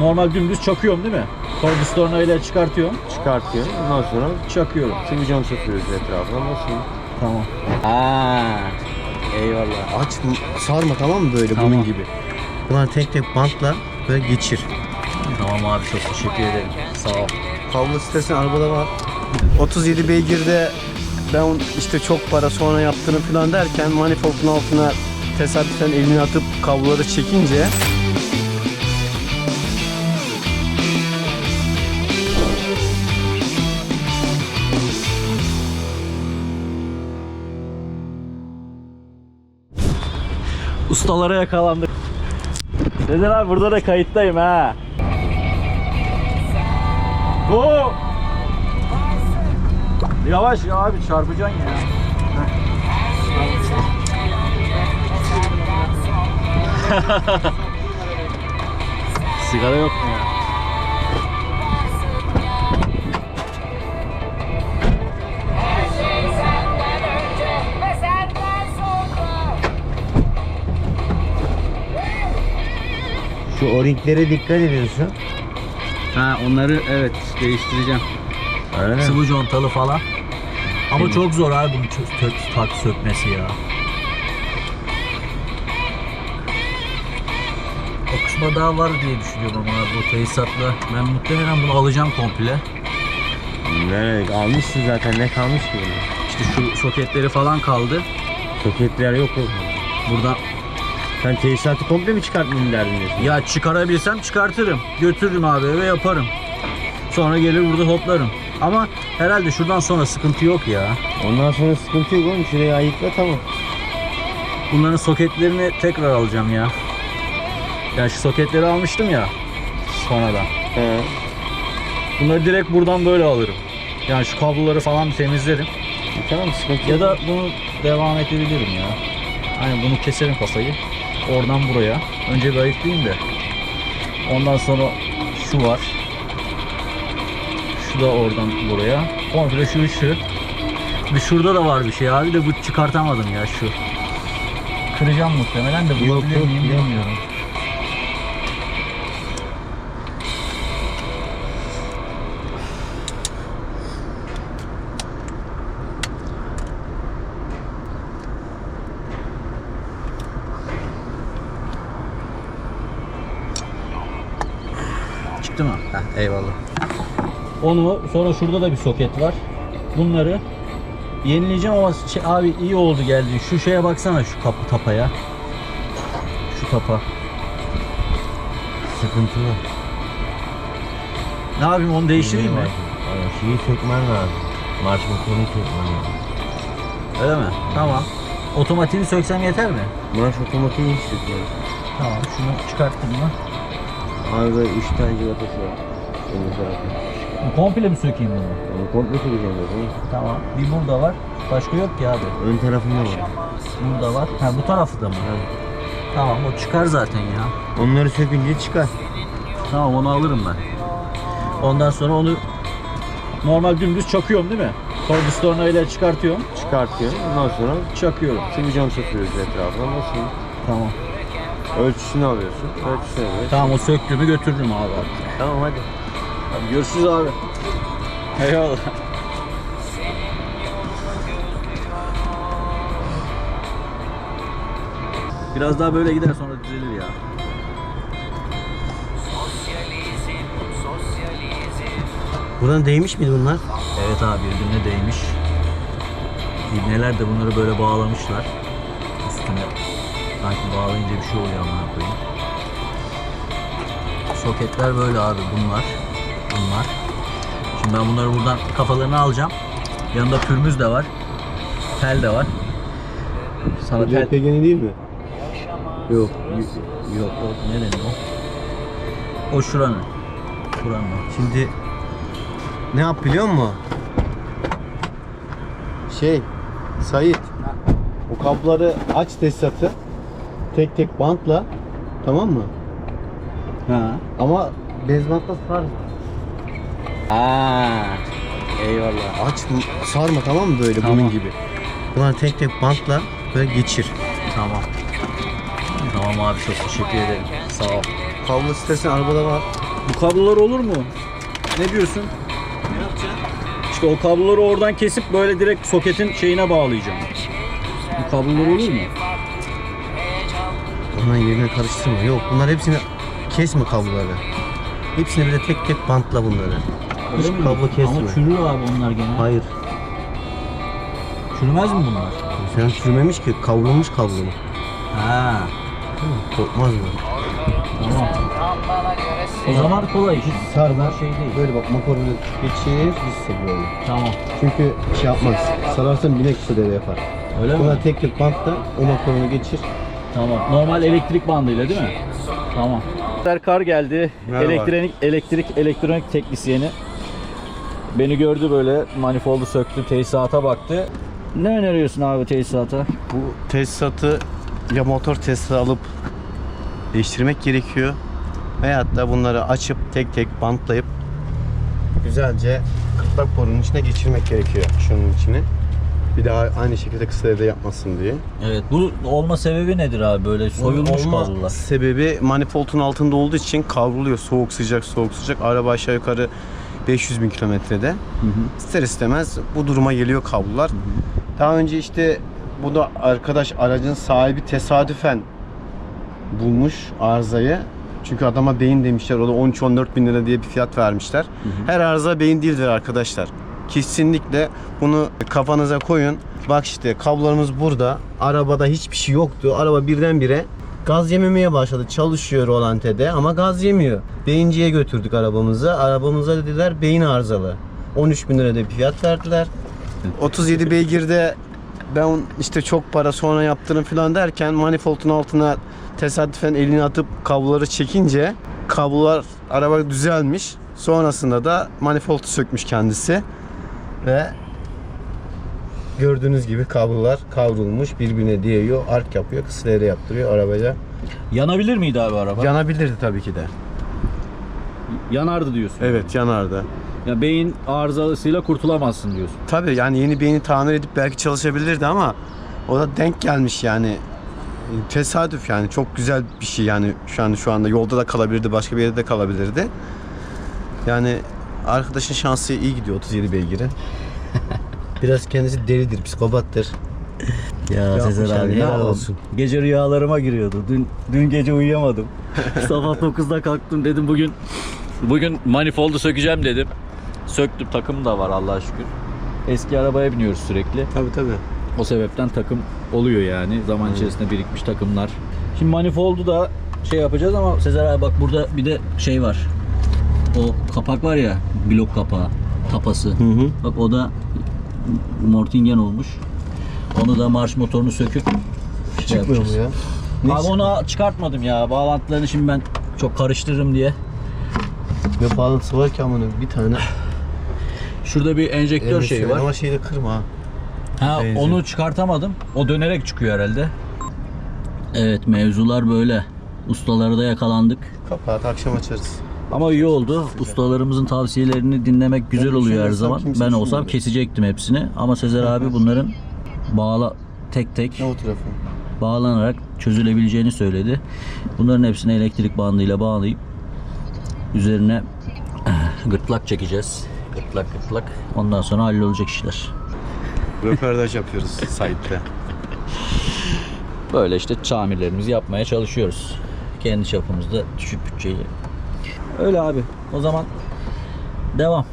normal dümdüz çakıyorum değil mi? Cobblestone ile çıkartıyorum. Çıkartıyor. Ondan sonra Çakıyorum. sıvıcam çakıyoruz etrafına. Nasıl? Tamam. Aa, eyvallah. Aç sarma tamam mı böyle Tamam. bunun gibi. Bunlar tek tek bantla böyle geçir. Tamam abi çok teşekkür ederim. Sağ ol. Kablo sitesi arabada var. 37 beygirde ben işte çok para sonra yaptığını falan derken manifoldun altına tesadüfen elini atıp kabloları çekince Ustalara yakalandık. Abi burada da kayıttayım ha. Oo! Yavaş ya abi çarpacaksın ya. Sigara yok mu ya? Şu o-ringlere dikkat ediyorsun. Ha onları evet değiştireceğim. Öyle mi? Sıvı contalı falan. Ama çok zor abi bunu çö- tak sökmesi ya. O kısma daha var diye düşünüyorum ama bu tesisatla. Ben muhtemelen bunu alacağım komple. Ne almışsın zaten ne kalmış ki? İşte şu soketleri falan kaldı. Soketler yok yok. Buradan Sen tesisatı komple mi çıkartmayayım derdin diyorsun? ya çıkarabilsem çıkartırım. Götürürüm abi eve yaparım. Sonra gelir burada toplarım. Ama herhalde şuradan sonra sıkıntı yok ya. Ondan sonra sıkıntı yok oğlum. Şurayı ayıkla tamam. Bunların soketlerini tekrar alacağım ya. Yani şu soketleri almıştım ya sonradan. He. Bunları direkt buradan böyle alırım. Yani şu kabloları falan temizlerim. Tamam sıkıntı Ya yok. da bunu devam edebilirim ya. Hani bunu keserim kafayı. Oradan buraya. Önce bir ayıklayayım da. Ondan sonra şu var. Şu da oradan buraya. Komple şu şu. Bir şurada da var bir şey abi de bu çıkartamadım ya şu. Kıracağım muhtemelen de bulabilir miyim yok. bilmiyorum. Çıktı mı? Heh, eyvallah. Onu sonra şurada da bir soket var. Bunları yenileyeceğim ama şey, abi iyi oldu geldi. Şu şeye baksana şu kapı tapaya. Şu tapa. Sıkıntılı. Ne yapayım onu değiştireyim mi? Aynen, Şeyi sökmen lazım. Marş motorunu sökmen lazım. Öyle mi? Tamam. Otomatiğini söksem yeter mi? Marş otomatiği hiç sökmez. Tamam. Şunu çıkarttım mı? Abi böyle 3 tane civatası var. Zaten. Komple mi sökeyim bunu? Onu komple sökeceğim zaten. Tamam. Bir burada var. Başka yok ki abi. Ön tarafında var. Burada var. Ha bu tarafta mı? Tamam o çıkar zaten ya. Onları sökünce çıkar. Tamam onu alırım ben. Ondan sonra onu normal dümdüz çakıyorum değil mi? Cobblestone ile çıkartıyorum. Çıkartıyor. Ondan sonra Çakıyorum. sıvıcam çakıyoruz etrafına. Nasıl? Tamam. Ölçüsünü alıyorsun. Ölçüsünü alıyorsun. Tamam o söktüğümü götürürüm abi. Tamam hadi. Hadi görüşürüz abi. Eyvallah. Biraz daha böyle gider sonra düzelir ya. Buradan değmiş miydi bunlar? Evet abi birbirine değmiş. İbneler de bunları böyle bağlamışlar. Üstüne sanki bağlayınca bir şey oluyor amına koyayım. Soketler böyle abi bunlar. Bunlar. Şimdi ben bunları buradan kafalarını alacağım. Yanında pürmüz de var. Tel de var. Sana tel... LPG'nin değil mi? Yok. Yok o nerenin o? O şuranın. Buranın. Şimdi ne yap biliyor musun? Şey, Sait. O kabloları aç tesisatı. Tek tek bantla. Tamam mı? Ha. Ama bez bantla sarma. Aa, eyvallah. Aç sarma tamam mı böyle Tamam. bunun gibi. Bunlar tek tek bantla böyle geçir. Tamam. Tamam abi çok teşekkür ederim. Sağ ol. Kablo sitesi arabada var. Bu kablolar olur mu? Ne diyorsun? Ne yapacaksın? İşte o kabloları oradan kesip böyle direkt soketin şeyine bağlayacağım. Bu kablolar olur mu? Ondan yerine karıştırma. Yok bunlar hepsini kesme kabloları. Hepsini böyle tek tek bantla bunları. Hiç Öyle mi? kablo kesme. Ama çürür abi onlar gene. Hayır. Çürümez mi bunlar? Sen sürmemiş ki kavrulmuş kablo. Ha. Korkmaz mı? Tamam. O zaman kolay iş. Sarma. Şey değil. Böyle bak makaronu geçir gitsin böyle. Tamam. Çünkü şey yapmaz. Sararsan binek sudeli yapar. Öyle mi? Buna tek tek bantla o makaronu geçir. Tamam. Normal elektrik bandıyla değil mi? Tamam. Serkar geldi. Merhaba. Elektrik elektrik elektronik teknisyeni. Beni gördü böyle manifoldu söktü, tesisata baktı. Ne öneriyorsun abi tesisata? Bu tesisatı ya motor tesisatı alıp değiştirmek gerekiyor. Veyahut da bunları açıp tek tek bantlayıp güzelce kırtlak borunun içine geçirmek gerekiyor şunun içine. Bir daha aynı şekilde kısa devre yapmasın diye. Evet. Bu olma sebebi nedir abi? Böyle soyulmuş Olma kablolar. sebebi manifoldun altında olduğu için kavruluyor. Soğuk sıcak soğuk sıcak. Araba aşağı yukarı 500 bin kilometrede. İster istemez bu duruma geliyor kablolar. Daha önce işte bu da arkadaş aracın sahibi tesadüfen bulmuş arızayı. Çünkü adama beyin demişler. O da 13-14 bin lira diye bir fiyat vermişler. Her arıza beyin değildir arkadaşlar. Kesinlikle bunu kafanıza koyun. Bak işte kablolarımız burada. Arabada hiçbir şey yoktu. Araba birdenbire gaz yememeye başladı. Çalışıyor rolantede ama gaz yemiyor. Beyinciye götürdük arabamızı. Arabamıza dediler beyin arızalı. 13 bin lira da fiyat verdiler. 37 beygirde ben işte çok para sonra yaptırım falan derken manifoldun altına tesadüfen elini atıp kabloları çekince kablolar araba düzelmiş. Sonrasında da manifoldu sökmüş kendisi ve gördüğünüz gibi kablolar kavrulmuş birbirine değiyor ark yapıyor kısa devre yaptırıyor arabaya Yanabilir miydi abi araba? yanabilirdi tabii ki de Yanardı diyorsun. evet yanardı Ya beyin arızasıyla kurtulamazsın diyorsun. Tabii yani yeni beyni tamir edip belki çalışabilirdi ama o da denk gelmiş yani. Tesadüf yani çok güzel bir şey yani şu an şu anda yolda da kalabilirdi başka bir yerde de kalabilirdi. Yani arkadaşın şansı iyi gidiyor 37 beygiri. Biraz kendisi delidir, psikopattır. Ya Yapmış Sezer abi yani, ne helal olsun. Gece rüyalarıma giriyordu. Dün dün gece uyuyamadım. Sabah 9'da kalktım dedim bugün bugün manifoldu sökeceğim dedim. Söktüm takım da var Allah'a şükür. Eski arabaya biniyoruz sürekli. Tabii tabii. O sebepten takım oluyor yani. Zaman içerisinde birikmiş takımlar. Şimdi manifoldu da şey yapacağız ama Sezer abi bak burada bir de şey var. O kapak var ya blok kapağı tapası. Hı hı. Bak o da Mortingen olmuş. Onu da marş motorunu söküp şey Çıkmıyor mu yapacağız. ya? Abi onu çıkartmadım ya. Bağlantılarını şimdi ben çok karıştırırım diye. Ne bağlantısı var ki amına bir tane. Şurada bir enjektör şeyi var. Ama şeyi de kırma ha. Ha onu çıkartamadım. O dönerek çıkıyor herhalde. Evet mevzular böyle. Ustaları da yakalandık. Kapat akşam açarız. Ama iyi oldu. Ustalarımızın tavsiyelerini dinlemek güzel oluyor her zaman. Ben olsam kesecektim hepsini. Ama Sezer abi bunların bağla tek tek Ne o tarafı? bağlanarak çözülebileceğini söyledi. Bunların hepsini elektrik bandıyla bağlayıp üzerine gırtlak çekeceğiz. Gırtlak gırtlak. Ondan sonra hallolacak işler. Röportaj yapıyoruz site'de. Böyle işte tamirlerimizi yapmaya çalışıyoruz. Kendi çapımızda düşük bütçeyle. Öyle abi. O zaman devam.